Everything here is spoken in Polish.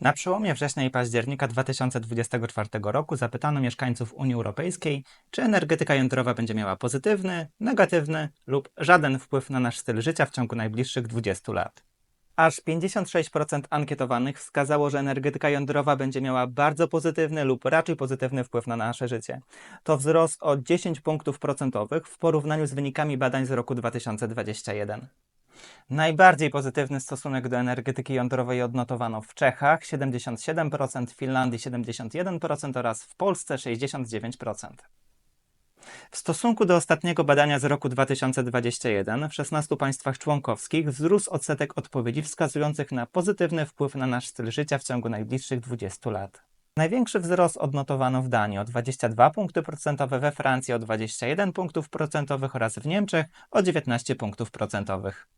Na przełomie września i października 2024 roku zapytano mieszkańców Unii Europejskiej, czy energetyka jądrowa będzie miała pozytywny, negatywny lub żaden wpływ na nasz styl życia w ciągu najbliższych 20 lat. Aż 56% ankietowanych wskazało, że energetyka jądrowa będzie miała bardzo pozytywny lub raczej pozytywny wpływ na nasze życie. To wzrost o 10 punktów procentowych w porównaniu z wynikami badań z roku 2021. Najbardziej pozytywny stosunek do energetyki jądrowej odnotowano w Czechach 77%, w Finlandii 71% oraz w Polsce 69%. W stosunku do ostatniego badania z roku 2021 w 16 państwach członkowskich wzrósł odsetek odpowiedzi wskazujących na pozytywny wpływ na nasz styl życia w ciągu najbliższych 20 lat. Największy wzrost odnotowano w Danii o 22 punkty procentowe, we Francji o 21 punktów procentowych oraz w Niemczech o 19 punktów procentowych.